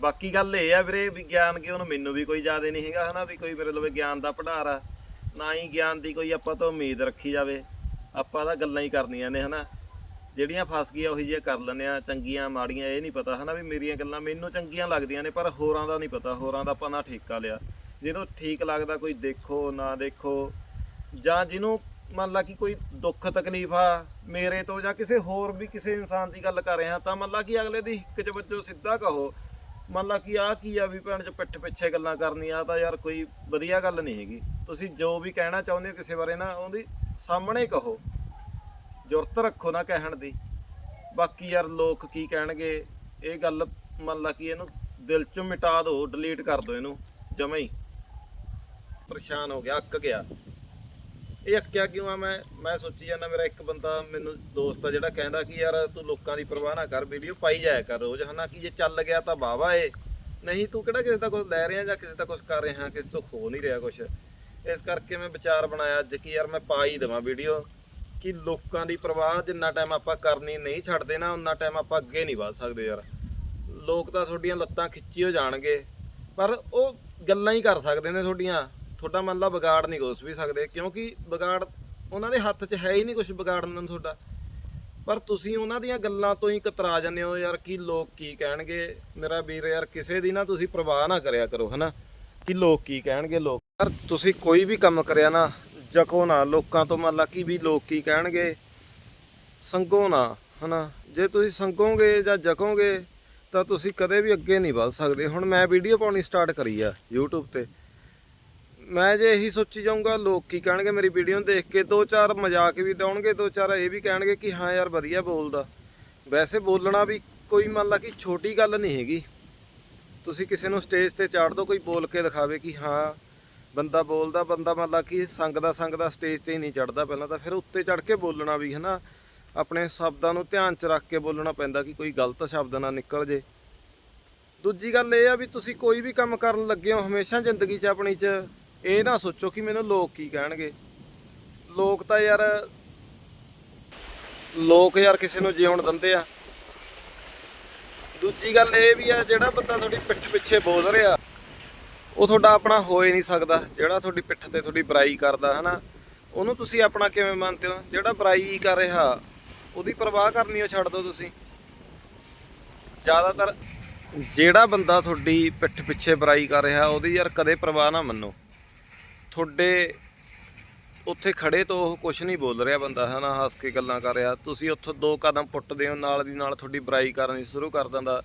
ਬਾਕੀ ਗੱਲ ਇਹ ਆ ਵੀਰੇ ਵੀ ਗਿਆਨ ਕਿ ਉਹਨੂੰ ਮੈਨੂੰ ਵੀ ਕੋਈ ਜ਼ਿਆਦਾ ਨਹੀਂ ਹੈਗਾ ਹਨਾ, ਵੀ ਕੋਈ ਮੇਰੇ ਲਵੇ ਗਿਆਨ ਦਾ ਭੰਡਾਰ ਆ। ਨਾ ਹੀ ਗਿਆਨ ਦੀ ਕੋਈ ਆਪਾਂ ਤੋਂ ਉਮੀਦ ਰੱਖੀ ਜਾਵੇ। ਆਪਾਂ ਤਾਂ ਗੱਲਾਂ ਹੀ ਕਰਨੀਆਂ ਨੇ ਹਨਾ। ਜਿਹੜੀਆਂ ਫਸ ਗਈਆਂ ਉਹੀ ਜਿਹੀਆਂ ਕਰ ਲੈਂਦੇ ਆ, ਚੰਗੀਆਂ, ਮਾੜੀਆਂ, ਇਹ ਨਹੀਂ ਪਤਾ ਹਨਾ ਵੀ ਮੇਰੀਆਂ ਗੱਲਾਂ ਮੈਨੂੰ ਚੰਗੀਆਂ ਲੱਗਦੀਆਂ ਨੇ, ਪਰ ਹੋਰਾਂ ਦਾ ਨਹੀਂ ਪਤਾ, ਹੋਰਾਂ ਦਾ ਆਪਾਂ ਨਾ ਠੇਕਾ ਲਿਆ। ਜਿਹਨੂੰ ਠੀਕ ਲੱਗਦਾ ਕੋਈ ਦੇਖੋ, ਨਾ ਦੇਖੋ, ਜਾਂ ਜਿਹਨੂੰ ਮੰਨ ਲਾ ਕਿ ਕੋਈ ਦੁੱਖ ਤਕਲੀਫ ਆ, ਮੇਰੇ ਤੋਂ ਜਾਂ ਕਿਸੇ ਹੋਰ ਵੀ ਕਿਸੇ ਇਨਸਾਨ ਦੀ ਗੱਲ ਕਰ ਰਿਹਾ, ਤਾਂ ਮੰਨ ਲਾ ਕਿ ਅਗਲੇ ਦੀ ਹਿੱਕ ਚ ਵੱਜੋ ਸਿੱਧਾ ਕਹੋ ਮੰਨ ਲਾ ਕਿ ਆਹ ਕੀ ਆ ਵੀ ਭੈਣ ਚ ਪਿੱਠ ਪਿੱਛੇ ਗੱਲਾਂ ਕਰਨੀਆਂ ਤਾਂ ਯਾਰ ਕੋਈ ਵਧੀਆ ਗੱਲ ਨਹੀਂ ਹੈਗੀ। ਤੁਸੀਂ ਜੋ ਵੀ ਕਹਿਣਾ ਚਾਹੁੰਦੇ ਹੋ ਕਿਸੇ ਬਾਰੇ ਨਾ, ਉਹਦੀ ਸਾਹਮਣੇ ਕਹੋ। ਜੁਰਤ ਰੱਖੋ ਨਾ ਕਹਿਣ ਦੀ। ਬਾਕੀ ਯਾਰ ਲੋਕ ਕੀ ਕਹਿਣਗੇ, ਇਹ ਗੱਲ ਮੰਨ ਲਾ ਕਿ ਇਹਨੂੰ ਦਿਲ ਚੋਂ ਮਿਟਾ ਦਿਓ ਡਿਲੀਟ ਕਰ ਦਿਓ ਇਹਨੂੰ, ਜਮੇ ਹੀ। ਪਰੇਸ਼ਾਨ ਹੋ ਗਿਆ, ਅੱਕ ਗਿਆ। ਇਹ ਅੱਕਿਆ ਕਿਉਂ ਆ? ਮੈਂ ਮੈਂ ਸੋਚੀ ਜਾਂਦਾ ਮੇਰਾ ਇੱਕ ਬੰਦਾ ਮੈਨੂੰ ਦੋਸਤ ਆ ਜਿਹੜਾ ਕਹਿੰਦਾ ਕਿ ਯਾਰ ਤੂੰ ਲੋਕਾਂ ਦੀ ਪਰਵਾਹ ਨਾ ਕਰ ਵੀਡੀਓ ਪਾਈ ਜਾਇਆ ਕਰ ਰੋਜ਼। ਹਨਾ ਕਿ ਜੇ ਚੱਲ ਗਿਆ ਤਾਂ ਵਾਵਾ ਏ। ਨਹੀਂ, ਤੂੰ ਕਿਹੜਾ ਕਿਸੇ ਦਾ ਕੁਝ ਲੈ ਰਿਹਾ ਜਾਂ ਕਿਸੇ ਦਾ ਕੁਝ ਕਰ ਰਿਹਾ, ਕਿਸੇ ਤੋਂ ਖੋ ਨਹੀਂ ਰਿਹਾ ਕੁਝ ਇਸ ਕਰਕੇ ਮੈਂ ਵਿਚਾਰ ਬਣਾਇਆ ਅੱਜ ਕਿ ਯਾਰ ਮੈਂ ਪਾ ਹੀ ਦੇਵਾਂ ਵੀਡੀਓ। ਕਿ ਲੋਕਾਂ ਦੀ ਪਰਵਾਹ ਜਿੰਨਾ ਟਾਈਮ ਆਪਾਂ ਕਰਨੀ ਨਹੀਂ ਛੱਡਦੇ ਨਾ, ਉਨਾ ਟਾਈਮ ਆਪਾਂ ਅੱਗੇ ਨਹੀਂ ਵਧ ਸਕਦੇ ਯਾਰ। ਲੋਕ ਤਾਂ ਤੁਹਾਡੀਆਂ ਲੱਤਾਂ ਖਿੱਚੀ ਹੋ ਜਾਣਗੇ। ਪਰ ਉਹ ਗੱਲਾਂ ਹੀ ਕਰ ਸਕਦੇ ਨੇ ਤੁਹਾਡੀਆਂ। ਤੁਹਾਡਾ ਮੰਨ ਲਾ ਵਿਗਾੜ ਨਹੀਂ ਕੁਛ ਵੀ ਸਕਦੇ, ਕਿਉਂਕਿ ਵਿਗਾੜ ਉਹਨਾਂ ਦੇ ਹੱਥ 'ਚ ਹੈ ਹੀ ਨਹੀਂ ਕੁਝ ਵਿਗਾੜਨ ਨੂੰ ਤੁਹਾਡਾ। ਪਰ ਤੁਸੀਂ ਉਹਨਾਂ ਦੀਆਂ ਗੱਲਾਂ ਤੋਂ ਹੀ ਕਤਰਾ ਜਾਂਦੇ ਹੋ, ਯਾਰ ਕਿ ਲੋਕ ਕੀ ਕਹਿਣਗੇ? ਮੇਰਾ ਵੀਰ ਯਾਰ, ਕਿਸੇ ਦੀ ਨਾ ਤੁਸੀਂ ਪ੍ਰਵਾਹ ਨਾ ਕਰਿਆ ਕਰੋ, ਹਨਾ? ਕਿ ਲੋਕ ਕੀ ਕਹਿਣਗੇ, ਲੋਕ? ਯਾਰ ਤੁਸੀਂ ਕੋਈ ਵੀ ਕੰਮ ਕਰਿਆ ਨਾ, ਜਕੋ ਨਾ, ਲੋਕਾਂ ਤੋਂ ਮੰਨ ਲਾ ਕਿ ਵੀ ਲੋਕ ਕੀ ਕਹਿਣਗੇ, ਸੰਗੋ ਨਾ, ਹਨਾ? ਜੇ ਤੁਸੀਂ ਸੰਗੋਗੇ ਜਾਂ ਜਕੋਗੇ, ਤਾਂ ਤੁਸੀਂ ਕਦੇ ਵੀ ਅੱਗੇ ਨਹੀਂ ਵੱਧ ਸਕਦੇ। ਹੁਣ ਮੈਂ ਵੀਡੀਓ ਪਾਉਣੀ ਸਟਾਰਟ ਕਰੀ ਆ YouTube ਤੇ। ਮੈਂ ਜੇ ਇਹੀ ਸੋਚੀ ਜਾਊਂਗਾ, ਲੋਕ ਕੀ ਕਹਿਣਗੇ ਮੇਰੀ ਵੀਡੀਓ ਨੂੰ ਦੇਖ ਕੇ? ਦੋ ਚਾਰ ਮਜ਼ਾਕ ਵੀ ਡਾਉਣਗੇ, ਦੋ ਚਾਰ ਇਹ ਵੀ ਕਹਿਣਗੇ ਕਿ ਹਾਂ ਯਾਰ ਵਧੀਆ ਬੋਲਦਾ। ਵੈਸੇ ਬੋਲਣਾ ਵੀ ਕੋਈ ਮੰਨ ਲਾ ਕਿ ਛੋਟੀ ਗੱਲ ਨਹੀਂ ਹੈਗੀ। ਤੁਸੀਂ ਕਿਸੇ ਨੂੰ ਸਟੇਜ ਤੇ ਚਾੜ ਦੋ, ਕੋਈ ਬੋਲ ਕੇ ਦਿਖਾਵੇ ਕਿ ਹਾਂ, ਬੰਦਾ ਬੋਲਦਾ, ਬੰਦਾ ਮੰਨ ਲਾ ਕਿ ਸੰਗਦਾ ਸੰਗਦਾ ਸਟੇਜ ਤੇ ਹੀ ਨਹੀਂ ਚੜਦਾ ਪਹਿਲਾਂ ਤਾਂ। ਫਿਰ ਉੱਤੇ ਚੜ ਕੇ ਬੋਲਣਾ ਵੀ, ਹਨਾ? ਆਪਣੇ ਸ਼ਬਦਾਂ ਨੂੰ ਧਿਆਨ ਚ ਰੱਖ ਕੇ ਬੋਲਣਾ ਪੈਂਦਾ ਕਿ ਕੋਈ ਗਲਤ ਸ਼ਬਦ ਨਾ ਨਿਕਲ ਜੇ। ਦੂਜੀ ਗੱਲ ਇਹ ਆ ਵੀ ਤੁਸੀਂ ਕੋਈ ਵੀ ਕੰਮ ਕਰਨ ਲੱਗੇ ਹੋ, ਹਮੇਸ਼ਾ ਜ਼ਿੰਦਗੀ 'ਚ ਆਪਣੀ 'ਚ। ਇਹ ਨਾ ਸੋਚੋ ਕਿ ਮੈਨੂੰ ਲੋਕ ਕੀ ਕਹਿਣਗੇ। ਲੋਕ ਤਾਂ ਯਾਰ, ਲੋਕ ਯਾਰ ਕਿਸੇ ਨੂੰ ਜਿਉਣ ਦਿੰਦੇ ਆ। ਦੂਜੀ ਗੱਲ ਇਹ ਵੀ ਆ, ਜਿਹੜਾ ਬੰਦਾ ਤੁਹਾਡੀ ਪਿੱਠ ਪਿੱਛੇ ਬੋਲ ਰਿਹਾ, ਉਹ ਤੁਹਾਡਾ ਆਪਣਾ ਹੋ ਹੀ ਨਹੀਂ ਸਕਦਾ। ਜਿਹੜਾ ਤੁਹਾਡੀ ਪਿੱਠ ਤੇ ਤੁਹਾਡੀ ਬੁਰਾਈ ਕਰਦਾ, ਹਨਾ। ਉਹਨੂੰ ਤੁਸੀਂ ਆਪਣਾ ਕਿਵੇਂ ਮੰਨਦੇ ਹੋ? ਜਿਹੜਾ ਬੁਰਾਈ ਕਰ ਰਿਹਾ, ਉਹਦੀ ਪਰਵਾਹ ਕਰਨੀ ਉਹ ਛੱਡ ਦਿਓ ਤੁਸੀਂ। ਜ਼ਿਆਦਾਤਰ ਜਿਹੜਾ ਬੰਦਾ ਤੁਹਾਡੀ ਪਿੱਠ ਪਿੱਛੇ ਬੁਰਾਈ ਕਰ ਰਿਹਾ, ਉਹਦੀ ਯਾਰ ਕਦੇ ਪਰਵਾਹ ਨਾ ਮੰਨੋ। ਤੁਹਾਡੇ ਉੱਥੇ ਖੜੇ ਤੋਂ ਉਹ ਕੁਝ ਨਹੀਂ ਬੋਲ ਰਿਹਾ ਬੰਦਾ ਹੈ ਨਾ ਹੱਸ ਕੇ ਗੱਲਾਂ ਕਰ ਰਿਹਾ। ਤੁਸੀਂ ਉੱਥੋਂ ਦੋ ਕਦਮ ਪੁੱਟਦੇ ਹੋ, ਨਾਲ ਦੀ ਨਾਲ ਤੁਹਾਡੀ ਬੁਰਾਈ ਕਰਨੀ ਸ਼ੁਰੂ ਕਰ ਦਿੰਦਾ।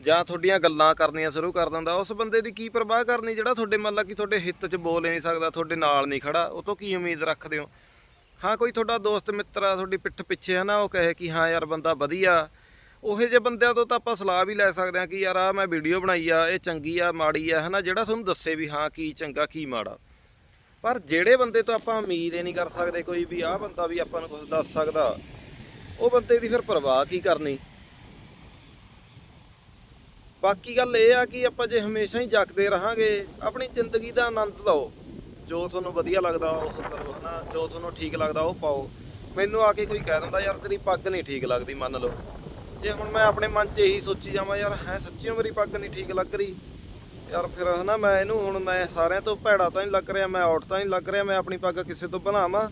ਜਾਂ ਤੁਹਾਡੀਆਂ ਗੱਲਾਂ ਕਰਨੀਆਂ ਸ਼ੁਰੂ ਕਰ ਦਿੰਦਾ। ਉਸ ਬੰਦੇ ਦੀ ਕੀ ਪਰਵਾਹ ਕਰਨੀ ਜਿਹੜਾ ਤੁਹਾਡੇ ਮੰਨ ਲਾ ਕਿ ਤੁਹਾਡੇ ਹਿੱਤ 'ਚ ਬੋਲ ਹੀ ਨਹੀਂ ਸਕਦਾ, ਤੁਹਾਡੇ ਨਾਲ ਨਹੀਂ ਖੜਾ, ਉਹ ਤੋਂ ਕੀ ਉਮੀਦ ਰੱਖਦੇ ਹੋ? ਹਾਂ, ਕੋਈ ਤੁਹਾਡਾ ਦੋਸਤ, ਮਿੱਤਰ ਆ, ਤੁਹਾਡੀ ਪਿੱਠ ਪਿੱਛੇ ਹੈ ਨਾ ਉਹ ਕਹੇ ਕਿ ਹਾਂ ਯਾਰ ਬੰਦਾ ਵਧੀਆ। ਉਹੇ ਜਿਹੇ ਬੰਦਿਆਂ ਤੋਂ ਤਾਂ ਆਪਾਂ ਸਲਾਹ ਵੀ ਲੈ ਸਕਦੇ ਹਾਂ ਕਿ ਯਾਰ ਆ ਮੈਂ ਵੀਡੀਓ ਬਣਾਈ ਆ, ਇਹ ਚੰਗੀ ਆ, ਮਾੜੀ ਆ, ਹਨਾ, ਜਿਹੜਾ ਤੁਹਾਨੂੰ ਦੱਸੇ ਵੀ ਹਾਂ, ਕੀ ਚੰਗਾ, ਕੀ ਮਾੜਾ। ਪਰ ਜਿਹੜੇ ਬੰਦੇ ਤੋਂ ਆਪਾਂ ਉਮੀਦ ਹੀ ਨਹੀਂ ਕਰ ਸਕਦੇ ਕੋਈ ਵੀ ਆਹ ਬੰਦਾ ਵੀ ਆਪਾਂ ਨੂੰ ਕੁਝ ਦੱਸ ਸਕਦਾ, ਉਹ ਬੰਦੇ ਦੀ ਫਿਰ ਪਰਵਾਹ ਕੀ ਕਰਨੀ? ਬਾਕੀ ਗੱਲ ਇਹ ਆ ਕਿ ਆਪਾਂ ਜੇ ਹਮੇਸ਼ਾ ਹੀ ਜਗਦੇ ਰਹਾਂਗੇ, ਆਪਣੀ ਜ਼ਿੰਦਗੀ ਦਾ ਆਨੰਦ ਲਓ। ਜੋ ਤੁਹਾਨੂੰ ਵਧੀਆ ਲੱਗਦਾ ਉਹ ਕਰੋ, ਹਨਾ? ਜੋ ਤੁਹਾਨੂੰ ਠੀਕ ਲੱਗਦਾ ਉਹ ਪਾਓ। ਮੈਨੂੰ ਆ ਕੇ ਕੋਈ ਕਹਿ ਦਿੰਦਾ, ਯਾਰ ਤੇਰੀ ਪੱਗ ਨਹੀਂ ਠੀਕ ਲੱਗਦੀ, ਮੰਨ ਲਓ। ਜੇ ਹੁਣ ਮੈਂ ਆਪਣੇ ਮਨ 'ਚ ਇਹੀ ਸੋਚੀ ਜਾਵਾਂ, ਯਾਰ ਹੈ, ਸੱਚੀਓ ਮੇਰੀ ਪੱਗ ਨਹੀਂ ਠੀਕ ਲੱਗ ਰਹੀ? ਯਾਰ ਫਿਰ ਹਨਾ ਮੈਂ ਇਹਨੂੰ ਹੁਣ ਮੈਂ ਸਾਰਿਆਂ ਤੋਂ ਭੈੜਾ ਤਾਂ ਨਹੀਂ ਲੱਗ ਰਿਹਾ, ਮੈਂ ਆਊਟ ਤਾਂ ਨਹੀਂ ਲੱਗ ਰਿਹਾ, ਮੈਂ ਆਪਣੀ ਪੱਗ ਕਿਸੇ ਤੋਂ ਬਣਾਵਾਂ।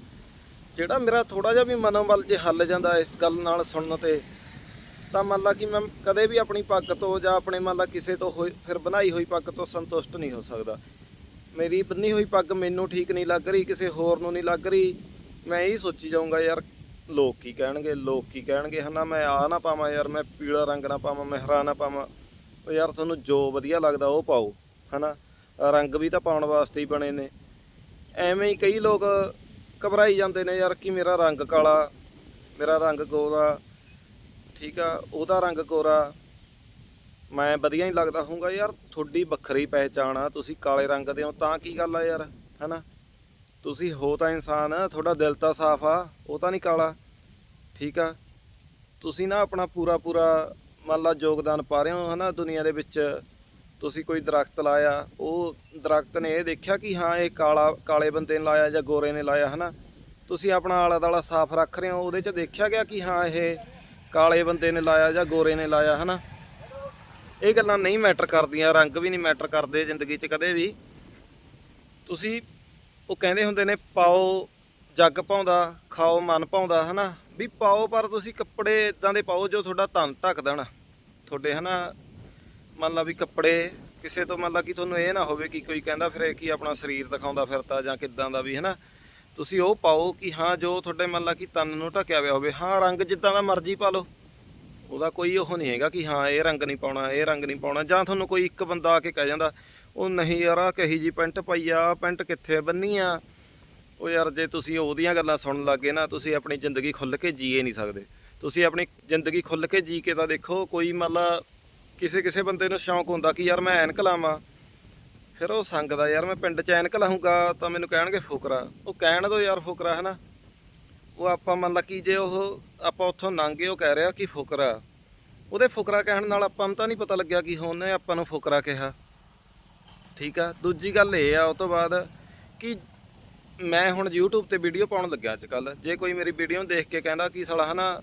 ਜਿਹੜਾ ਮੇਰਾ ਥੋੜਾ ਜਿਹਾ ਵੀ ਮਨੋਬਲ ਜੇ ਹੱਲ ਜਾਂਦਾ ਇਸ ਗੱਲ ਨਾਲ ਸੁਣਨ ਤੇ, ਤਾਂ ਮੰਨ ਲਾ ਕਿ ਮੈਂ ਕਦੇ ਵੀ ਆਪਣੀ ਪੱਗ ਤੋਂ ਜਾਂ ਆਪਣੇ ਮੰਨ ਲਾ ਕਿਸੇ ਤੋਂ ਹੋਈ, ਫਿਰ ਬਣਾਈ ਹੋਈ ਪੱਗ ਤੋਂ ਸੰਤੁਸ਼ਟ ਨਹੀਂ ਹੋ ਸਕਦਾ। ਮੇਰੀ ਬੰਨੀ ਹੋਈ ਪੱਗ ਮੈਨੂੰ ਠੀਕ ਨਹੀਂ ਲੱਗ ਰਹੀ, ਕਿਸੇ ਹੋਰ ਨੂੰ ਨਹੀਂ ਲੱਗ ਰਹੀ। ਮੈਂ ਇਹੀ ਸੋਚੀ ਜਾਊਂਗਾ ਯਾਰ, ਲੋਕ ਕੀ ਕਹਿਣਗੇ, ਲੋਕ ਕੀ ਕਹਿਣਗੇ, ਹਨਾ ਮੈਂ ਆ ਨਾ ਪਾਵਾਂ ਯਾਰ, ਮੈਂ ਪੀਲਾ ਰੰਗ ਨਾ ਪਾਵਾਂ, ਮੈਂ ਹਰਾ ਨਾ ਪਾਵਾਂ। ਉਹ ਯਾਰ ਤੁਹਾਨੂੰ ਜੋ ਵਧੀਆ ਲੱਗਦਾ ਉਹ ਪਾਓ, ਹਨਾ? ਰੰਗ ਵੀ ਤਾਂ ਪਾਉਣ ਵਾਸਤੇ ਹੀ ਬਣੇ ਨੇ। ਐਵੇਂ ਹੀ ਕਈ ਲੋਕ ਘਬਰਾਈ ਜਾਂਦੇ ਨੇ ਯਾਰ ਕਿ ਮੇਰਾ ਰੰਗ ਕਾਲਾ, ਮੇਰਾ ਰੰਗ ਗੋਰਾ, ਠੀਕ ਆ, ਉਹਦਾ ਰੰਗ ਗੋਰਾ। ਮੈਂ ਵਧੀਆ ਹੀ ਲੱਗਦਾ ਹੋਊਗਾ ਯਾਰ, ਤੁਹਾਡੀ ਵੱਖਰੀ ਪਹਿਚਾਣ ਆ, ਤੁਸੀਂ ਕਾਲੇ ਰੰਗ ਦੇ ਹੋ ਤਾਂ ਕੀ ਗੱਲ ਆ ਯਾਰ, ਹਨਾ? ਤੁਸੀਂ ਹੋ ਤਾਂ ਇਨਸਾਨ, ਤੁਹਾਡਾ ਦਿਲ ਤਾਂ ਸਾਫ਼ ਆ, ਉਹ ਤਾਂ ਨਹੀਂ ਕਾਲਾ, ਠੀਕ ਆ? ਤੁਸੀਂ ਨਾ ਆਪਣਾ ਪੂਰਾ ਪੂਰਾ ਮੰਨ ਲਾ ਯੋਗਦਾਨ ਪਾ ਰਹੇ ਹੋ ਹਨਾ ਦੁਨੀਆ ਦੇ ਵਿੱਚ, ਤੁਸੀਂ ਕੋਈ ਦਰਖਤ ਲਾਇਆ, ਉਹ ਦਰਖਤ ਨੇ ਇਹ ਦੇਖਿਆ ਕਿ ਹਾਂ ਇਹ ਕਾਲਾ, ਕਾਲੇ ਬੰਦੇ ਨੇ ਲਾਇਆ ਜਾਂ ਗੋਰੇ ਨੇ ਲਾਇਆ ਹਨਾ? ਤੁਸੀਂ ਆਪਣਾ ਆਲਾ ਦਾਲਾ ਸਾਫ਼ ਰੱਖ ਰਹੇ ਹੋ, ਉਹਦੇ 'ਚ ਦੇਖਿਆ ਗਿਆ ਕਿ ਹਾਂ ਇਹ ਕਾਲੇ ਬੰਦੇ ਨੇ ਲਾਇਆ ਜਾਂ ਗੋਰੇ ਨੇ ਲਾਇਆ ਹਨਾ? ਇਹ ਗੱਲਾਂ ਨਹੀਂ ਮੈਟਰ ਕਰਦੀਆਂ, ਰੰਗ ਵੀ ਨਹੀਂ ਮੈਟਰ ਕਰਦੇ ਜ਼ਿੰਦਗੀ 'ਚ ਕਦੇ ਵੀ। ਤੁਸੀਂ ਉਹ ਕਹਿੰਦੇ ਹੁੰਦੇ ਨੇ, ਪਾਓ ਜੱਗ ਪਾਉਂਦਾ, ਖਾਓ, ਮਨ ਪਾਉਂਦਾ, ਹਨਾ? ਵੀ ਪਾਓ, ਪਰ ਤੁਸੀਂ ਕੱਪੜੇ ਇਦਾਂ ਦੇ ਪਾਓ ਜੋ ਤੁਹਾਡਾ ਤਨ ਢੱਕ ਦੇਣ। ਤੁਹਾਡੇ, ਹਨਾ? ਮੰਨ ਲਾ ਵੀ ਕੱਪੜੇ, ਕਿਸੇ ਤੋਂ ਮੰਨ ਲਾ ਕਿ ਤੁਹਾਨੂੰ ਇਹ ਨਾ ਹੋਵੇ ਕਿ ਕੋਈ ਕਹਿੰਦਾ ਫਿਰ ਕਿ ਆਪਣਾ ਸਰੀਰ ਦਿਖਾਉਂਦਾ ਫਿਰਦਾ ਜਾਂ ਕਿੱਦਾਂ ਦਾ ਵੀ, ਹਨਾ? ਤੁਸੀਂ ਉਹ ਪਾਓ ਕਿ ਹਾਂ, ਜੋ ਤੁਹਾਡੇ ਮੰਨ ਲਾ ਕਿ ਤਨ ਨੂੰ ਢੱਕਿਆ ਹੋਇਆ ਹੋਵੇ। ਹਾਂ, ਰੰਗ ਜਿੱਦਾਂ ਦਾ ਮਰਜ਼ੀ ਪਾ ਲਓ। ਉਹਦਾ ਕੋਈ ਉਹ ਨਹੀਂ ਹੈਗਾ ਕਿ ਹਾਂ, ਇਹ ਰੰਗ ਨਹੀਂ ਪਾਉਣਾ, ਇਹ ਰੰਗ ਨਹੀਂ ਪਾਉਣਾ। ਜਾਂ ਤੁਹਾਨੂੰ ਕੋਈ ਇੱਕ ਬੰਦਾ ਆ ਕੇ ਕਹਿ ਜਾਂਦਾ, ਉਹ ਨਹੀਂ ਯਾਰ ਆ ਕਹੀ ਜੀ ਪੈਂਟ ਪਾਈ ਆ, ਆਹ ਪੈਂਟ ਕਿੱਥੇ ਬੰਨੀ ਆ ਉਹ ਯਾਰ ਜੇ ਤੁਸੀਂ ਉਹਦੀਆਂ ਗੱਲਾਂ ਸੁਣਨ ਲੱਗੇ ਨਾ, ਤੁਸੀਂ ਆਪਣੀ ਜ਼ਿੰਦਗੀ ਖੁੱਲ੍ਹ ਕੇ ਜੀਏ ਨਹੀਂ ਸਕਦੇ। ਤੁਸੀਂ ਆਪਣੀ ਜ਼ਿੰਦਗੀ ਖੁੱਲ੍ਹ ਕੇ ਜੀ ਕੇ ਤਾਂ ਦੇਖੋ, ਕੋਈ ਮਤਲਬ ਕਿਸੇ ਕਿਸੇ ਬੰਦੇ ਨੂੰ ਸ਼ੌਂਕ ਹੁੰਦਾ ਕਿ ਯਾਰ ਮੈਂ ਐਨਕ ਲਾਵਾਂ। ਫਿਰ ਉਹ ਸੰਗਦਾ ਯਾਰ ਮੈਂ ਪਿੰਡ 'ਚ ਐਨਕ ਲਾਹੂੰਗਾ ਤਾਂ ਮੈਨੂੰ ਕਹਿਣਗੇ ਫੁਕਰਾ। ਉਹ ਕਹਿਣ ਦੋ ਯਾਰ ਫੁਕਰਾ ਹੈ ਨਾ ਉਹ ਆਪਾਂ ਮੰਨ ਲਾ ਕਿ ਜੇ ਉਹ, ਆਪਾਂ ਉੱਥੋਂ ਲੰਘੇ ਉਹ ਕਹਿ ਰਿਹਾ ਕਿ ਫੁਕਰਾ। ਉਹਦੇ ਫੁਕਰਾ ਕਹਿਣ ਨਾਲ ਆਪਾਂ ਨੂੰ ਤਾਂ ਨਹੀਂ ਪਤਾ ਲੱਗਿਆ ਕਿ ਉਹਨੇ ਆਪਾਂ ਨੂੰ ਫੁਕਰਾ ਕਿਹਾ। ਠੀਕ ਆ? ਦੂਜੀ ਗੱਲ ਇਹ ਆ, ਉਹ ਤੋਂ ਬਾਅਦ ਕਿ ਮੈਂ ਹੁਣ YouTube ਤੇ ਵੀਡੀਓ ਪਾਉਣ ਲੱਗਿਆ ਅੱਜ ਕੱਲ ਜੇ ਕੋਈ ਮੇਰੀ ਵੀਡੀਓ ਨੂੰ ਦੇਖ ਕੇ ਕਹਿੰਦਾ ਕਿ ਸਾਲਾ ਹਨਾ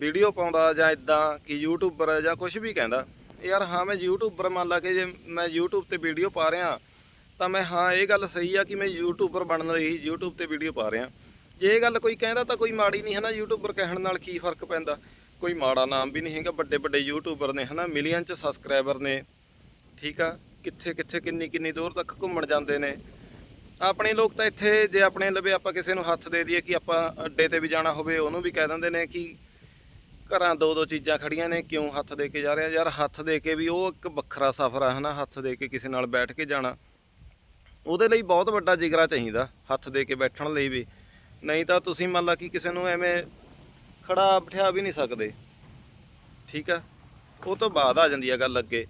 ਵੀਡੀਓ ਪਾਉਂਦਾ ਜਾਂ ਇਦਾਂ ਕਿ ਯੂਟਿਊਬਰ ਜਾਂ ਕੁਝ ਵੀ ਕਹਿੰਦਾ, ਯਾਰ ਹਾਂ ਮੈਂ ਯੂਟਿਊਬਰ ਮੰਨ ਲਾ ਕੇ ਜੇ ਮੈਂ YouTube ਤੇ ਵੀਡੀਓ ਪਾ ਰਿਹਾ, ਤਾਂ ਮੈਂ ਹਾਂ ਇਹ ਗੱਲ ਸਹੀ ਆ ਕਿ ਮੈਂ ਯੂਟਿਊਬਰ ਬਣਨ ਲਈ YouTube ਤੇ ਵੀਡੀਓ ਪਾ ਰਿਹਾ। ਜੇ ਇਹ ਗੱਲ ਕੋਈ ਕਹਿੰਦਾ ਤਾਂ ਕੋਈ ਮਾੜੀ ਨਹੀਂ ਹੈ ਨਾ ਯੂਟਿਊਬਰ ਕਹਿਣ ਨਾਲ ਕੀ ਫ਼ਰਕ ਪੈਂਦਾ? ਕੋਈ ਮਾੜਾ ਨਾਮ ਵੀ ਨਹੀਂ ਹੈਗਾ ਵੱਡੇ ਵੱਡੇ ਯੂਟਿਊਬਰ ਨੇ ਹਨਾ ਮਿਲੀਅਨ ਚ ਸਬਸਕ੍ਰਾਈਬਰ ਨੇ, ਠੀਕ ਆ? ਕਿੱਥੇ ਕਿੱਥੇ ਕਿੰਨੀ ਕਿੰਨੀ ਦੂਰ ਤੱਕ ਘੁੰਮਣ ਜਾਂਦੇ ਨੇ? ਆਪਣੇ ਲੋਕ ਤਾਂ ਇੱਥੇ ਜੇ ਆਪਣੇ ਲਵੇ ਆਪਾਂ ਕਿਸੇ ਨੂੰ ਹੱਥ ਦੇ ਦਈਏ ਕਿ ਆਪਾਂ ਅੱਡੇ ਤੇ ਵੀ ਜਾਣਾ ਹੋਵੇ, ਉਹਨੂੰ ਵੀ ਕਹਿ ਦਿੰਦੇ ਨੇ ਕਿ ਘਰਾਂ ਦੋ ਦੋ ਚੀਜ਼ਾਂ ਖੜੀਆਂ ਨੇ, ਕਿਉਂ ਹੱਥ ਦੇ ਕੇ ਜਾ ਰਿਹਾ? ਯਾਰ ਹੱਥ ਦੇ ਕੇ ਵੀ ਉਹ ਇੱਕ ਵੱਖਰਾ ਸਫ਼ਰ ਆ, ਹਨਾ? ਹੱਥ ਦੇ ਕੇ ਕਿਸੇ ਨਾਲ ਬੈਠ ਕੇ ਜਾਣਾ। ਉਹਦੇ ਲਈ ਬਹੁਤ ਵੱਡਾ ਜਿਗਰਾ ਚਾਹੀਦਾ, ਹੱਥ ਦੇ ਕੇ ਬੈਠਣ ਲਈ ਵੀ। ਨਹੀਂ ਤਾਂ ਤੁਸੀਂ ਮੰਨ ਲਾ ਕਿ ਕਿਸੇ ਨੂੰ ਐਵੇਂ ਖੜਾ ਬਿਠਾ ਵੀ ਨਹੀਂ ਸਕਦੇ। ਠੀਕ ਆ? ਉਹ ਤੋਂ ਬਾਅਦ ਆ ਜਾਂਦੀ ਆ ਗੱਲ ਅੱਗੇ।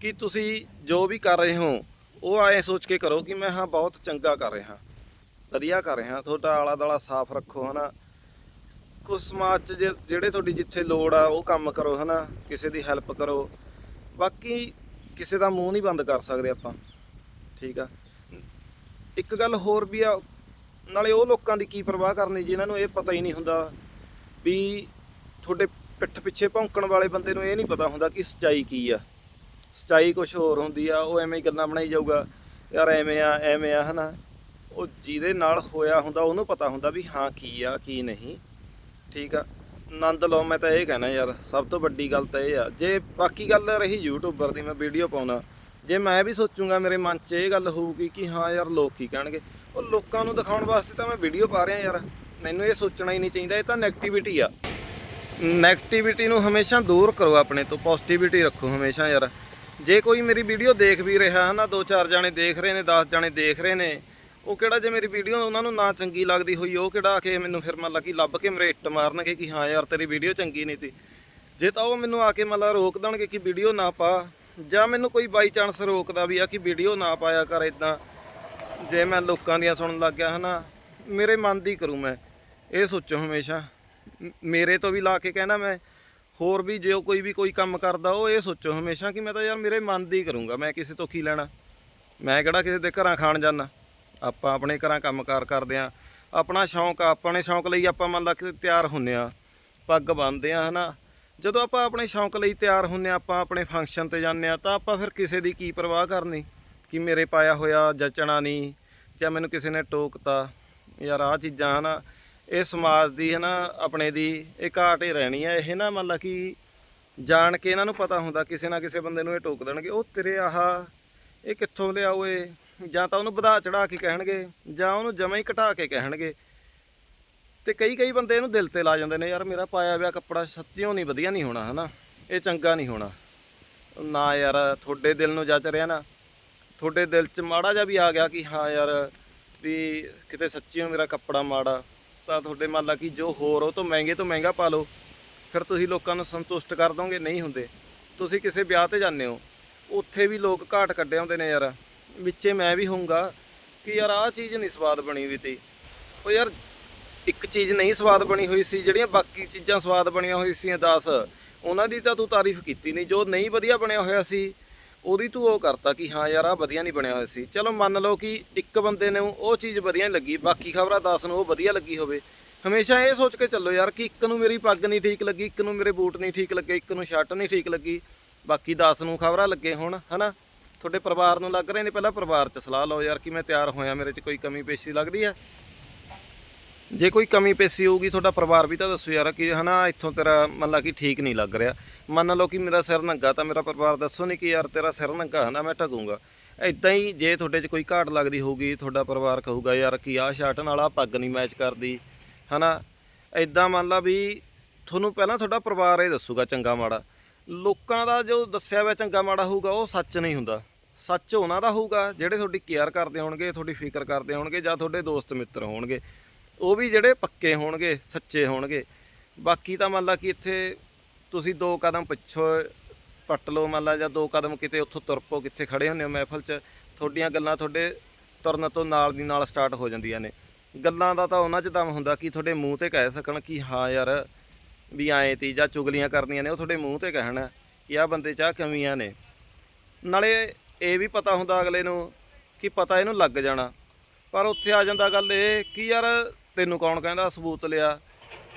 ਕਿ ਤੁਸੀਂ ਜੋ ਵੀ ਕਰ ਰਹੇ ਹੋ ਉਹ ਐ ਸੋਚ ਕੇ ਕਰੋ ਕਿ ਮੈਂ, ਹਾਂ, ਬਹੁਤ ਚੰਗਾ ਕਰ ਰਿਹਾ। ਵਧੀਆ ਕਰ ਰਿਹਾ। ਤੁਹਾਡਾ ਆਲਾ ਦਾਲਾ ਸਾਫ਼ ਰੱਖੋ, ਹਨਾ। ਕੁਝ ਸਮਾਜ 'ਚ ਜੇ- ਜਿਹੜੇ ਤੁਹਾਡੀ ਜਿੱਥੇ ਲੋੜ ਆ, ਉਹ ਕੰਮ ਕਰੋ, ਹਨਾ। ਕਿਸੇ ਦੀ ਹੈਲਪ ਕਰੋ। ਬਾਕੀ ਕਿਸੇ ਦਾ ਮੂੰਹ ਨਹੀਂ ਬੰਦ ਕਰ ਸਕਦੇ ਆਪਾਂ। ਠੀਕ ਆ। ਇੱਕ ਗੱਲ ਹੋਰ ਵੀ ਆ, ਨਾਲੇ ਉਹ ਲੋਕਾਂ ਦੀ ਕੀ ਪਰਵਾਹ ਕਰਨੀ ਜਿਨ੍ਹਾਂ ਨੂੰ ਇਹ ਪਤਾ ਹੀ ਨਹੀਂ ਹੁੰਦਾ ਵੀ ਤੁਹਾਡੇ ਪਿੱਠ ਪਿੱਛੇ ਭੌਂਕਣ ਵਾਲੇ ਬੰਦੇ ਨੂੰ ਇਹ ਨਹੀਂ ਪਤਾ ਹੁੰਦਾ ਕਿ ਸੱਚਾਈ ਕੀ ਆ। ਸੱਚਾਈ ਕੁਝ ਹੋਰ ਹੁੰਦੀ ਆ, ਉਹ ਐਵੇਂ ਹੀ ਗੱਲਾਂ ਬਣਾਈ ਜਾਊਗਾ। ਯਾਰ ਐਵੇਂ ਆ ਐਵੇਂ ਆ, ਹਨਾ। ਉਹ ਜਿਹਦੇ ਨਾਲ ਹੋਇਆ ਹੁੰਦਾ, ਉਹਨੂੰ ਪਤਾ ਹੁੰਦਾ ਵੀ ਹਾਂ ਕੀ ਆ, ਕੀ ਨਹੀਂ। ਠੀਕ ਆ। ਆਨੰਦ ਲਓ, ਮੈਂ ਤਾਂ ਇਹ ਕਹਿਣਾ ਯਾਰ, ਸਭ ਤੋਂ ਵੱਡੀ ਗੱਲ ਤਾਂ ਇਹ ਆ। ਜੇ ਬਾਕੀ ਗੱਲ ਰਹੀ ਯੂਟਿਊਬਰ ਦੀ, ਮੈਂ ਵੀਡੀਓ ਪਾਉਣਾ। ਜੇ ਮੈਂ ਵੀ ਸੋਚੂਗਾ, ਮੇਰੇ ਮਨ 'ਚ ਇਹ ਗੱਲ ਹੋਊਗੀ ਕਿ ਹਾਂ ਯਾਰ ਲੋਕ ਕੀ ਕਹਿਣਗੇ, ਉਹ ਲੋਕਾਂ ਨੂੰ ਦਿਖਾਉਣ ਵਾਸਤੇ ਤਾਂ ਮੈਂ ਵੀਡੀਓ ਪਾ ਰਿਹਾ ਯਾਰ। ਮੈਨੂੰ ਇਹ ਸੋਚਣਾ ਹੀ ਨਹੀਂ ਚਾਹੀਦਾ, ਇਹ ਤਾਂ ਨੈਗੇਟਿਵਿਟੀ ਆ। ਨੈਗੇਟਿਵਿਟੀ ਨੂੰ ਹਮੇਸ਼ਾ ਦੂਰ ਕਰੋ ਆਪਣੇ ਤੋਂ ਪੋਜ਼ਿਟਿਵਿਟੀ ਰੱਖੋ ਹਮੇਸ਼ਾ ਯਾਰ। ਜੇ ਕੋਈ ਮੇਰੀ ਵੀਡੀਓ ਦੇਖ ਵੀ ਰਿਹਾ ਹੈ ਨਾ ਦੋ ਚਾਰ ਜਾਣੇ ਦੇਖ ਰਹੇ ਨੇ 10 ਜਾਣੇ ਦੇਖ ਰਹੇ ਨੇ, ਉਹ ਕਿਹੜਾ ਜੇ ਮੇਰੀ ਵੀਡੀਓ ਉਹਨਾਂ ਨੂੰ ਨਾ ਚੰਗੀ ਲੱਗਦੀ ਹੋਈ, ਉਹ ਕਿਹੜਾ ਆ ਕੇ ਮੈਨੂੰ ਫਿਰ ਮਤਲਬ ਕਿ ਲੱਭ ਕੇ ਮੇਰੇ ਇੱਟ ਮਾਰਨਗੇ ਕਿ ਹਾਂ ਯਾਰ ਤੇਰੀ ਵੀਡੀਓ ਚੰਗੀ ਨਹੀਂ ਸੀ। ਜੇ ਤਾਂ ਉਹ ਮੈਨੂੰ ਆ ਕੇ ਮਤਲਬ ਰੋਕ ਦੇਣਗੇ ਕਿ ਵੀਡੀਓ ਨਾ ਪਾ, ਜਾਂ ਮੈਨੂੰ ਕੋਈ ਬਾਈ ਚਾਂਸ ਰੋਕਦਾ ਵੀ ਆ ਕਿ ਵੀਡੀਓ ਨਾ ਪਾਇਆ ਕਰ ਇਦਾਂ ਜੇ ਮੈਂ ਲੋਕਾਂ ਦੀਆਂ ਸੁਣਨ ਲੱਗ ਗਿਆ ਹਨਾ, ਮੇਰੇ ਮਨ ਦੀ ਕਰੂੰ ਮੈਂ, ਇਹ ਸੋਚੋ ਹਮੇਸ਼ਾ। ਮੇਰੇ ਤੋਂ ਵੀ ਲਾ ਕੇ ਕਹਿਣਾ ਮੈਂ ਹੋਰ ਵੀ ਜੇ ਕੋਈ ਵੀ ਕੋਈ ਕੰਮ ਕਰਦਾ, ਉਹ ਇਹ ਸੋਚੋ ਹਮੇਸ਼ਾ ਕਿ ਮੈਂ ਤਾਂ ਯਾਰ ਮੇਰੇ ਮਨ ਦੀ ਕਰੂੰਗਾ, ਮੈਂ ਕਿਸੇ ਤੋਂ ਕੀ ਲੈਣਾ? ਮੈਂ ਕਿਹੜਾ ਕਿਸੇ ਦੇ ਘਰਾਂ ਖਾਣ ਜਾਣਾ ਆਪਾਂ ਆਪਣੇ ਘਰਾਂ ਕੰਮਕਾਰ ਕਰਦੇ ਆ ਆਪਣਾ ਸ਼ੌਂਕ ਆਪਣੇ ਸ਼ੌਂਕ ਲਈ ਆਪਾਂ ਮੰਨ ਲਾ ਕਿ ਤਿਆਰ ਹੁੰਨੇ ਆ ਪੱਗ ਬੰਨਦੇ ਆ ਹਨਾ? ਜਦੋਂ ਆਪਾਂ ਆਪਣੇ ਸ਼ੌਂਕ ਲਈ ਤਿਆਰ ਹੁੰਨੇ ਆ ਆਪਾਂ ਆਪਣੇ ਫੰਕਸ਼ਨ ਤੇ ਜਾਂਦੇ ਆ ਤਾਂ ਆਪਾਂ ਫਿਰ ਕਿਸੇ ਦੀ ਕੀ ਪਰਵਾਹ ਕਰਨੀ? ਕਿ ਮੇਰੇ ਪਾਇਆ ਹੋਇਆ ਜਚਣਾ ਨਹੀਂ, ਜਾਂ ਮੈਨੂੰ ਕਿਸੇ ਨੇ ਟੋਕਤਾ? ਯਾਰ ਆਹ ਚੀਜ਼ਾਂ, ਹਨਾ? ਇਹ ਸਮਾਜ ਦੀ ਹਨਾ, ਆਪਣੇ ਦੀ, ਇਹ ਘਾਟ ਹੀ ਰਹਿਣੀ ਹੈ ਇਹ ਨਾ ਮੰਨ ਲਾ ਕਿ ਜਾਣ ਕੇ ਇਹਨਾਂ ਨੂੰ ਪਤਾ ਹੁੰਦਾ, ਕਿਸੇ ਨਾ ਕਿਸੇ ਬੰਦੇ ਨੂੰ ਇਹ ਟੋਕ ਦੇਣਗੇ, ਉਹ ਤੇਰੇ ਆਹ, ਇਹ ਕਿੱਥੋਂ ਲਿਆ ਓਏ ਜਾਂ ਤਾਂ ਉਹਨੂੰ ਵਧਾ ਚੜਾ ਕੇ ਕਹਿਣਗੇ, ਜਾਂ ਉਹਨੂੰ ਜਮਾਂ ਹੀ ਘਟਾ ਕੇ ਕਹਿਣਗੇ। ਤੇ ਕਈ ਕਈ ਬੰਦੇ ਇਹਨੂੰ ਦਿਲ ਤੇ ਲਾ ਜਾਂਦੇ ਨੇ, ਯਾਰ ਮੇਰਾ ਪਾਇਆ ਹੋਇਆ ਕੱਪੜਾ ਸੱਚਿਓ ਨਹੀਂ ਵਧੀਆ ਨਹੀਂ ਹੋਣਾ, ਹਨਾ। ਇਹ ਚੰਗਾ ਨਹੀਂ ਹੋਣਾ। ਨਾ ਯਾਰ, ਤੁਹਾਡੇ ਦਿਲ ਨੂੰ ਜੱਜ ਰਿਹਾ ਨਾ। ਤੁਹਾਡੇ ਦਿਲ 'ਚ ਮਾੜਾ ਜਿਹਾ ਵੀ ਆ ਗਿਆ ਕਿ ਹਾਂ ਯਾਰ, ਵੀ ਕਿਤੇ ਸੱਚਿਓ ਮੇਰਾ ਕੱਪੜਾ ਮਾੜਾ। ਤਾਂ ਤੁਹਾਡੇ ਮੰਨ ਲਾ ਕਿ ਜੋ ਹੋਰ ਉਹ ਤੋਂ ਮਹਿੰਗੇ ਤੋਂ ਮਹਿੰਗਾ ਪਾ ਲਓ। ਫਿਰ ਤੁਸੀਂ ਲੋਕਾਂ ਨੂੰ ਸੰਤੁਸ਼ਟ ਕਰ ਦੋਗੇ, ਨਹੀਂ ਹੁੰਦੇ। ਤੁਸੀਂ ਕਿਸੇ ਵਿਆਹ ਤੇ ਜਾਂਦੇ ਹੋ, ਉੱਥੇ ਵੀ ਲੋਕ ਘਾਟ ਕੱਢੇ ਆਉਂਦੇ ਨੇ ਯਾਰ। ਵਿੱਚੇ ਮੈਂ ਵੀ ਹੋਊਂਗਾ ਕਿ ਯਾਰ ਆਹ ਚੀਜ਼ ਨਹੀਂ ਸਵਾਦ ਬਣੀ ਵੀ ਤੀ। ਉਹ ਯਾਰ ਇੱਕ ਚੀਜ਼ ਨਹੀਂ ਸਵਾਦ ਬਣੀ ਹੋਈ ਸੀ, ਜਿਹੜੀਆਂ ਬਾਕੀ ਚੀਜ਼ਾਂ ਸਵਾਦ ਬਣੀਆਂ ਹੋਈ ਸੀ 10 ਉਹਨਾਂ ਦੀ ਤਾਂ ਤੂੰ ਤਾਰੀਫ ਕੀਤੀ ਨਹੀਂ ਜੋ ਨਹੀਂ ਵਧੀਆ ਬਣਿਆ ਹੋਇਆ ਸੀ ਉਹਦੀ ਤੂੰ ਉਹ ਕਰਤਾ ਕਿ ਹਾਂ ਯਾਰ ਆ ਵਧੀਆ ਨਹੀਂ ਬਣਿਆ ਹੋਇਆ ਸੀ। ਚਲੋ ਮੰਨ ਲਓ ਕਿ ਇੱਕ ਬੰਦੇ ਨੂੰ ਉਹ ਚੀਜ਼ ਵਧੀਆ ਨਹੀਂ ਲੱਗੀ, ਬਾਕੀ ਖਬਰਾਂ 10 ਨੂੰ ਉਹ ਵਧੀਆ ਲੱਗੀ ਹੋਵੇ। ਹਮੇਸ਼ਾ ਇਹ ਸੋਚ ਕੇ ਚੱਲੋ ਯਾਰ ਕਿ ਇੱਕ ਨੂੰ ਮੇਰੀ ਪੱਗ ਨਹੀਂ ਠੀਕ ਲੱਗੀ, ਇੱਕ ਨੂੰ ਮੇਰੇ ਬੂਟ ਨਹੀਂ ਠੀਕ ਲੱਗੇ, ਇੱਕ ਨੂੰ ਸ਼ਰਟ ਨਹੀਂ ਠੀਕ ਲੱਗੀ। ਬਾਕੀ 10 ਨੂੰ ਖਬਰਾਂ ਲੱਗੇ ਹੁਣ, ਹਨਾ? ਤੁਹਾਡੇ ਪਰਿਵਾਰ ਨੂੰ ਲੱਗ ਰਹੇ ਨੇ, ਪਹਿਲਾਂ ਪਰਿਵਾਰ 'ਚ ਸਲਾਹ ਲਓ ਯਾਰ ਕਿ ਮੈਂ ਤਿਆਰ ਹੋਇਆ, ਮੇਰੇ 'ਚ ਕੋਈ ਕਮੀ ਪੇਸ਼ੀ ਲੱਗਦੀ ਹੈ? ਜੇ ਕੋਈ ਕਮੀ ਪੇਸ਼ੀ ਹੋਊਗੀ ਤੁਹਾਡਾ ਪਰਿਵਾਰ ਵੀ ਤਾਂ ਦੱਸੋ ਯਾਰ ਕਿ ਹਨਾ, ਇੱਥੋਂ ਤੇਰਾ ਮੰਨ ਲਾ ਕਿ ਠੀਕ ਨਹੀਂ ਲੱਗ ਰਿਹਾ। ਮੰਨ ਲਓ ਕਿ ਮੇਰਾ ਸਿਰ ਨੰਗਾ, ਤਾਂ ਮੇਰਾ ਪਰਿਵਾਰ ਦੱਸੋ ਨਹੀਂ ਕਿ ਯਾਰ ਤੇਰਾ ਸਿਰ ਨੰਗਾ ਹਨਾ ਮੈਂ ਢਕੂੰਗਾ ਇਦਾਂ ਹੀ ਜੇ ਤੁਹਾਡੇ 'ਚ ਕੋਈ ਘਾਟ ਲੱਗਦੀ ਹੋਊਗੀ, ਤੁਹਾਡਾ ਪਰਿਵਾਰ ਕਹੂਗਾ, ਯਾਰ ਕਿ ਆਹ ਸ਼ਰਟ ਨਾਲ ਆਹ ਪੱਗ ਨਹੀਂ ਮੈਚ ਕਰਦੀ। ਹਨਾ? ਇਦਾਂ ਮੰਨ ਲਾ ਵੀ ਤੁਹਾਨੂੰ ਪਹਿਲਾਂ ਤੁਹਾਡਾ ਪਰਿਵਾਰ ਇਹ ਦੱਸੂਗਾ ਚੰਗਾ ਮਾੜਾ। ਲੋਕਾਂ ਦਾ ਜੋ ਦੱਸਿਆ ਹੋਇਆ ਚੰਗਾ ਮਾੜਾ ਹੋਊਗਾ, ਉਹ ਸੱਚ ਨਹੀਂ ਹੁੰਦਾ। ਸੱਚ ਉਹਨਾਂ ਦਾ ਹੋਊਗਾ, ਜਿਹੜੇ ਤੁਹਾਡੀ ਕੇਅਰ ਕਰਦੇ ਹੋਣਗੇ, ਤੁਹਾਡੀ ਫਿਕਰ ਕਰਦੇ ਹੋਣਗੇ ਜਾਂ ਤੁਹਾਡੇ ਦੋਸਤ ਮਿੱਤਰ ਹੋਣਗੇ। ਉਹ ਵੀ ਜਿਹੜੇ ਪੱਕੇ ਹੋਣਗੇ, ਸੱਚੇ ਹੋਣਗੇ। ਬਾਕੀ ਤਾਂ ਮੰਨ ਲਾ ਕਿ ਇੱਥੇ ਤੁਸੀਂ ਦੋ ਕਦਮ ਪਿੱਛੋਂ ਪੱਟ ਲਓ, ਮੰਨ ਲਾ ਜਾਂ ਦੋ ਕਦਮ ਕਿਤੇ ਉੱਥੋਂ ਤੁਰ ਪਓ, ਕਿੱਥੇ ਖੜੇ ਹੁੰਦੇ ਹੋ ਮਹਿਫਲ 'ਚ, ਤੁਹਾਡੀਆਂ ਗੱਲਾਂ ਤੁਹਾਡੇ ਤੁਰਨ ਤੋਂ ਨਾਲ ਦੀ ਨਾਲ ਸਟਾਰਟ ਹੋ ਜਾਂਦੀਆਂ ਨੇ। ਗੱਲਾਂ ਦਾ ਤਾਂ ਉਹਨਾਂ 'ਚ ਦਮ ਹੁੰਦਾ ਕਿ ਤੁਹਾਡੇ ਮੂੰਹ ਤੇ ਕਹਿ ਸਕਣ ਕਿ ਹਾਂ ਯਾਰ, ਵੀ ਆਏ ਤੀ ਜਾਂ ਚੁਗਲੀਆਂ ਕਰਨੀਆਂ ਨੇ, ਉਹ ਤੁਹਾਡੇ ਮੂੰਹ ਤੇ ਕਹਿਣ ਕਿ ਆਹ ਬੰਦੇ 'ਚ ਆਹ ਕਮੀਆਂ ਨੇ। ਨਾਲੇ ਇਹ ਵੀ ਪਤਾ ਹੁੰਦਾ ਅਗਲੇ ਨੂੰ ਕਿ ਪਤਾ ਇਹਨੂੰ ਲੱਗ ਜਾਣਾ। ਪਰ ਉੱਥੇ ਆ ਜਾਂਦਾ ਗੱਲ ਇਹ ਕਿ ਯਾਰ ਤੈਨੂੰ ਕੌਣ ਕਹਿੰਦਾ ਸਬੂਤ ਲਿਆ?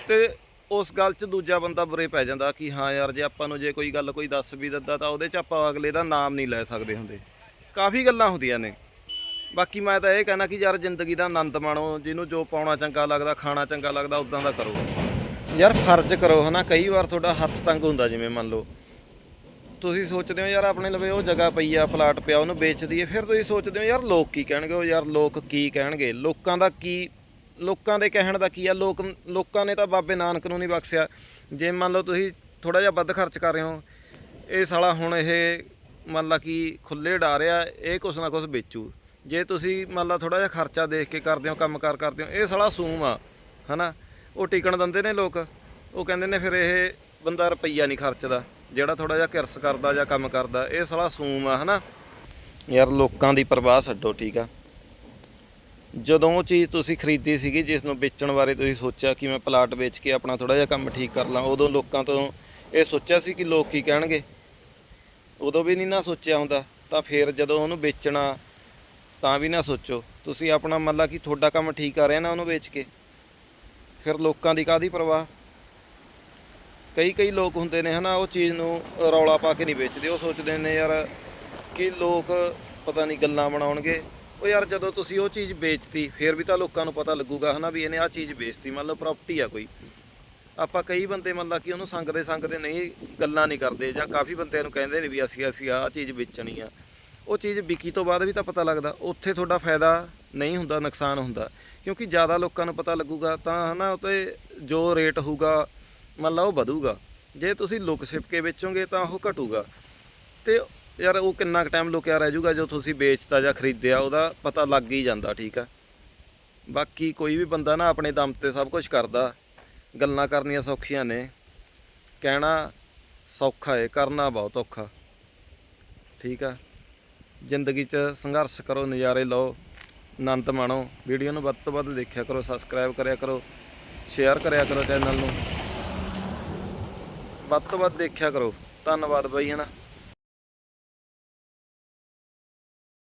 ਤੇ ਉਸ ਗੱਲ 'ਚ ਦੂਜਾ ਬੰਦਾ ਬੁਰੇ ਪੈ ਜਾਂਦਾ ਕਿ ਹਾਂ ਯਾਰ ਜੇ ਆਪਾਂ ਨੂੰ ਜੇ ਕੋਈ ਗੱਲ ਕੋਈ ਦੱਸ ਵੀ ਦਿੰਦਾ ਤਾਂ ਉਹਦੇ 'ਚ ਆਪਾਂ ਅਗਲੇ ਦਾ ਨਾਮ ਨਹੀਂ ਲੈ ਸਕਦੇ ਹੁੰਦੇ। ਕਾਫੀ ਗੱਲਾਂ ਹੁੰਦੀਆਂ ਨੇ। ਬਾਕੀ ਮੈਂ ਤਾਂ ਇਹ ਕਹਿਣਾ ਕਿ ਯਾਰ ਜ਼ਿੰਦਗੀ ਦਾ ਆਨੰਦ ਮਾਣੋ, ਜਿਹਨੂੰ ਜੋ ਪਾਉਣਾ ਚੰਗਾ ਲੱਗਦਾ, ਖਾਣਾ ਚੰਗਾ ਲੱਗਦਾ, ਉਦਾਂ ਦਾ ਕਰੋ। ਯਾਰ ਫਰਜ਼ ਕਰੋ ਹਨਾ, ਕਈ ਵਾਰ ਤੁਹਾਡਾ ਹੱਥ ਤੰਗ ਹੁੰਦਾ, ਜਿਵੇਂ ਮੰਨ ਲਓ। ਤੁਸੀਂ ਸੋਚਦੇ ਹੋ ਯਾਰ ਆਪਣੇ ਲਵੇ ਉਹ ਜਗ੍ਹਾ ਪਈ ਆ, ਪਲਾਟ ਪਿਆ, ਉਹਨੂੰ ਵੇਚ ਦਈਏ, ਫਿਰ ਤੁਸੀਂ ਸੋਚਦੇ ਹੋ ਯਾਰ ਲੋਕ ਕੀ ਕਹਿਣਗੇ, ਉਹ ਯਾਰ ਲੋਕ ਕੀ ਕਹਿਣਗੇ? ਲੋਕਾਂ ਦਾ ਕੀ ਲੋਕਾਂ ਦੇ ਕਹਿਣ ਦਾ ਕੀ ਆ? ਲੋਕ ਲੋਕਾਂ ਨੇ ਤਾਂ ਬਾਬੇ ਨਾਨਕ ਨੂੰ ਨਹੀਂ ਬਖਸ਼ਿਆ। ਜੇ ਮੰਨ ਲਓ ਤੁਸੀਂ ਥੋੜਾ ਜਿਹਾ ਵੱਧ ਖਰਚ ਕਰ ਰਹੇ ਹੋ, ਇਹ ਸਾਲਾ ਹੁਣ ਇਹ ਮੰਨ ਲਾ ਕਿ ਖੁੱਲੇ ਡਾ ਰਿਹਾ, ਇਹ ਕੁਛ ਨਾ ਕੁਛ ਵੇਚੂ। ਜੇ ਤੁਸੀਂ ਮੰਨ ਲਾ ਥੋੜਾ ਜਿਹਾ ਖਰਚਾ ਦੇਖ ਕੇ ਕਰਦੇ ਹੋ, ਕੰਮਕਾਰ ਕਰਦੇ ਹੋ, ਇਹ ਸਾਲਾ ਸੂਮ ਆ, ਹਨਾ? ਉਹ ਟਿਕਣ ਦਿੰਦੇ ਨੇ ਲੋਕ। ਉਹ ਕਹਿੰਦੇ ਨੇ ਫਿਰ ਇਹ ਬੰਦਾ ਰੁਪਈਆ ਨਹੀਂ ਖਰਚਦਾ, ਜਿਹੜਾ ਥੋੜਾ ਜਿਹਾ ਕਿਰਸ ਕਰਦਾ ਜਾਂ ਕੰਮ ਕਰਦਾ, ਇਹ ਸਾਲਾ ਸੂਮ ਆ, ਹਨਾ? ਯਾਰ ਲੋਕਾਂ ਦੀ ਪਰਵਾਹ ਛੱਡੋ, ਠੀਕ ਆ? ਜਦੋਂ ਉਹ ਚੀਜ਼ ਤੁਸੀਂ ਖਰੀਦੀ ਸੀਗੀ, ਜਿਸ ਨੂੰ ਵੇਚਣ ਬਾਰੇ ਤੁਸੀਂ ਸੋਚਿਆ ਕਿ ਮੈਂ ਪਲਾਟ ਵੇਚ ਕੇ ਆਪਣਾ ਥੋੜਾ ਜਿਹਾ ਕੰਮ ਠੀਕ ਕਰ ਲਾਂ, ਉਦੋਂ ਲੋਕਾਂ ਤੋਂ ਇਹ ਸੋਚਿਆ ਸੀ ਕਿ ਲੋਕ ਕੀ ਕਹਿਣਗੇ? ਉਦੋਂ ਵੀ ਨਹੀਂ ਨਾ ਸੋਚਿਆ ਹੁੰਦਾ, ਤਾਂ ਫਿਰ ਜਦੋਂ ਉਹਨੂੰ ਵੇਚਣਾ, ਤਾਂ ਵੀ ਨਾ ਸੋਚੋ। ਤੁਸੀਂ ਆਪਣਾ ਮੰਨ ਲਾ ਕਿ ਤੁਹਾਡਾ ਕੰਮ ਠੀਕ ਕਰ ਰਿਹਾ ਨਾ ਉਹਨੂੰ ਵੇਚ ਕੇ। ਫਿਰ ਲੋਕਾਂ ਦੀ ਕਾਦੀ ਪਰਵਾਹ? ਕਈ ਕਈ ਲੋਕ ਹੁੰਦੇ ਨੇ ਹਨਾ, ਉਹ ਚੀਜ਼ ਨੂੰ ਰੌਲਾ ਪਾ ਕੇ ਨਹੀਂ ਵੇਚਦੇ। ਉਹ ਸੋਚਦੇ ਨੇ ਯਾਰ ਕਿ ਲੋਕ ਪਤਾ ਨਹੀਂ ਗੱਲਾਂ ਬਣਾਉਣਗੇ ਉਹ ਯਾਰ ਜਦੋਂ ਤੁਸੀਂ ਉਹ ਚੀਜ਼ ਵੇਚਤੀ, ਫਿਰ ਵੀ ਤਾਂ ਲੋਕਾਂ ਨੂੰ ਪਤਾ ਲੱਗੂਗਾ ਹਨਾ ਵੀ ਇਹਨੇ ਆ ਚੀਜ਼ ਵੇਚਤੀ, ਮੰਨ ਲਓ ਪ੍ਰਾਪਰਟੀ ਆ ਕੋਈ। ਆਪਾਂ ਕਈ ਬੰਦੇ ਮੰਨ ਲਾ ਕਿ ਉਹਨੂੰ ਸੰਗਦੇ ਸੰਗਦੇ ਨਹੀਂ, ਗੱਲਾਂ ਨਹੀਂ ਕਰਦੇ ਜਾਂ ਕਾਫੀ ਬੰਦਿਆਂ ਨੂੰ ਕਹਿੰਦੇ ਨੇ ਵੀ ਅਸੀਂ ਅਸੀਂ ਆਹ ਚੀਜ਼ ਵੇਚਣੀ ਆ। ਉਹ ਚੀਜ਼ ਵਿਕੀ ਤੋਂ ਬਾਅਦ ਵੀ ਤਾਂ ਪਤਾ ਲੱਗਦਾ, ਉੱਥੇ ਤੁਹਾਡਾ ਫਾਇਦਾ ਨਹੀਂ ਹੁੰਦਾ, ਨੁਕਸਾਨ ਹੁੰਦਾ। ਕਿਉਂਕਿ ਜ਼ਿਆਦਾ ਲੋਕਾਂ ਨੂੰ ਪਤਾ ਲੱਗੂਗਾ ਤਾਂ ਹਨਾ ਉਤੇ ਜੋ ਰੇਟ ਹੋਊਗਾ, ਮੰਨ ਲਾ ਉਹ ਵਧੂਗਾ। ਜੇ ਤੁਸੀਂ ਲੁਕ ਛਿਪ ਕੇ ਵੇਚੋਗੇ ਤਾਂ ਉਹ ਘਟੂਗਾ। ਤੇ ਯਾਰ ਉਹ ਕਿੰਨਾ ਕੁ ਟਾਈਮ ਲੁਕਿਆ ਰਹਿ ਜਾਊਗਾ, ਜੋ ਤੁਸੀਂ ਵੇਚਤਾ ਜਾਂ ਖਰੀਦਿਆ, ਉਹਦਾ ਪਤਾ ਲੱਗ ਹੀ ਜਾਂਦਾ, ਠੀਕ ਆ। ਬਾਕੀ ਕੋਈ ਵੀ ਬੰਦਾ ਨਾ ਆਪਣੇ ਦਮ ਤੇ ਸਭ ਕੁਝ ਕਰਦਾ, ਗੱਲਾਂ ਕਰਨੀਆਂ ਸੌਖੀਆਂ ਨੇ। ਕਹਿਣਾ ਸੌਖਾ ਏ, ਕਰਨਾ ਬਹੁਤ ਔਖਾ। ਠੀਕ ਆ। ਜ਼ਿੰਦਗੀ 'ਚ ਸੰਘਰਸ਼ ਕਰੋ, ਨਜ਼ਾਰੇ ਲਓ, ਆਨੰਦ ਮਾਣੋ। ਵੀਡੀਓ ਨੂੰ ਵੱਧ ਤੋਂ ਵੱਧ ਦੇਖਿਆ ਕਰੋ ਸਬਸਕ੍ਰਾਈਬ ਕਰਿਆ ਕਰੋ ਸ਼ੇਅਰ ਕਰਿਆ ਕਰੋ ਚੈਨਲ ਨੂੰ। ਵੱਧ ਤੋਂ ਵੱਧ ਦੇਖਿਆ ਕਰੋ। ਧੰਨਵਾਦ ਬਾਈ ਹਨਾ